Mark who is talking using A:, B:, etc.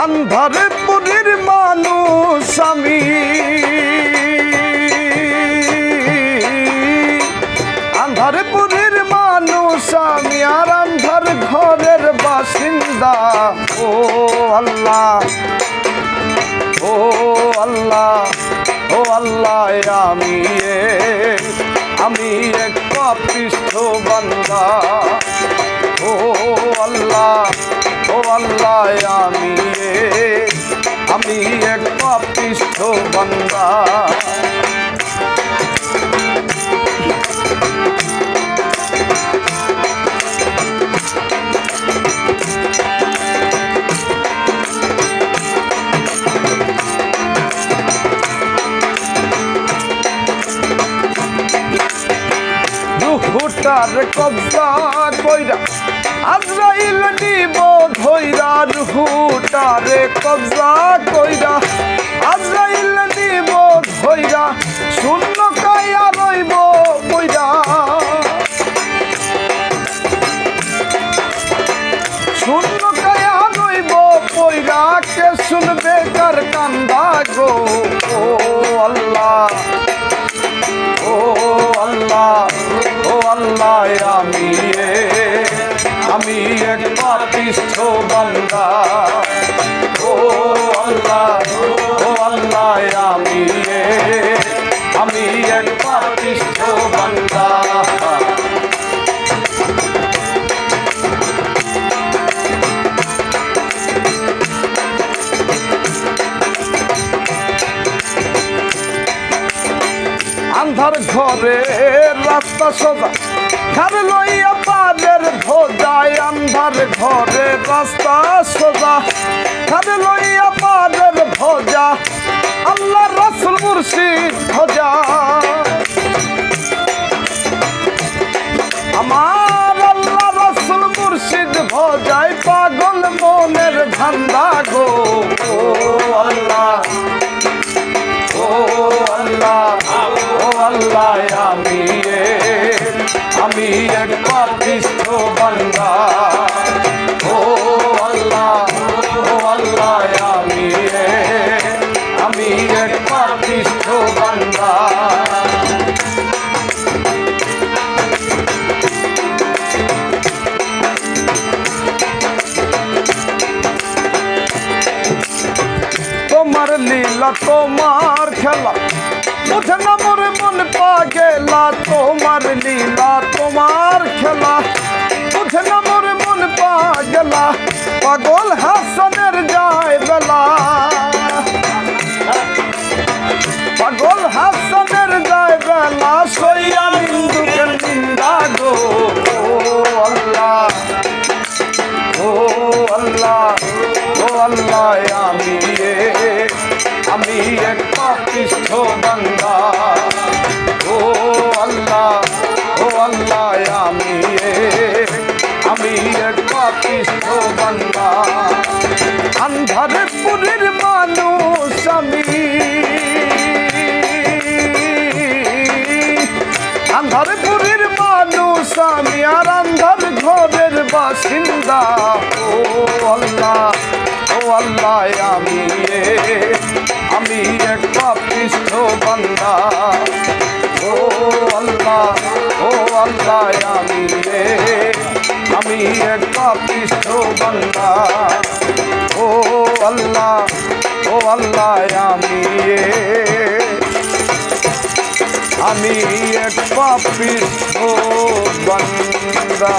A: আন্ধারে পুরীর মানুষ আমি। আন্ধারে পুরীর মানুষ আমি আর আন্ধার ঘরের বাসিন্দা। ও আল্লাহ ও আল্লাহ ও আল্লাহ আমি আমি এক পাপিষ্ঠ বান্দা রুহুটার কবজা কইরা আজরাইল নিব ধৈরার হুটারে কবজা কইরা আমি এক পাপিষ্ঠ বান্দা। ও আল্লাহ ও আল্লাহ, আমি আমি এক পাপিষ্ঠ বান্দা। আন্ধার ঘরে রাস্তা সোজা ঘর লইয়া পাদের ভোজায় আন্ধার ঘরে রাস্তা সোজা ঘর লইয়া পাদের ভোজা আল্লাহ রসুল মুর্শিদ ভোজা আমার আল্লাহ রসুল মুর্শিদ ভোজায় পাগল মনের ঝান্ডা গো আল্লাহ ও আল্লাহ ও আল্লাহ আমি আমি এক পাপিষ্ঠ বান্দা ও আল্লাহ ও আল্লাহ আমি এক, আমি এক পাপিষ্ঠ বান্দা তোমার লীলা তোমার খেলা বুঝে না মোরে মন পাগেলা তোমার লীলা, তোমার খেলা। বুঝে না মোরে মন পাগেলা, পাগল হাসনের যায় বেলা। এক পাপিষ্ঠ বান্দা। ও আল্লাহ ও আল্লাহ, আমি আমি এক পাপিষ্ঠ বান্দা। আন্ধারে পুরীর মানুষ আমি। আন্ধারে পুরীর মানুষ আমি, আর আন্ধার ঘরের বাসিন্দা। ও আল্লাহ ও আল্লাহ, আমি বান্দা ও আল্লাহ ও আল্লাহ আমি আমি এক পাপিষ্ঠ বান্দা।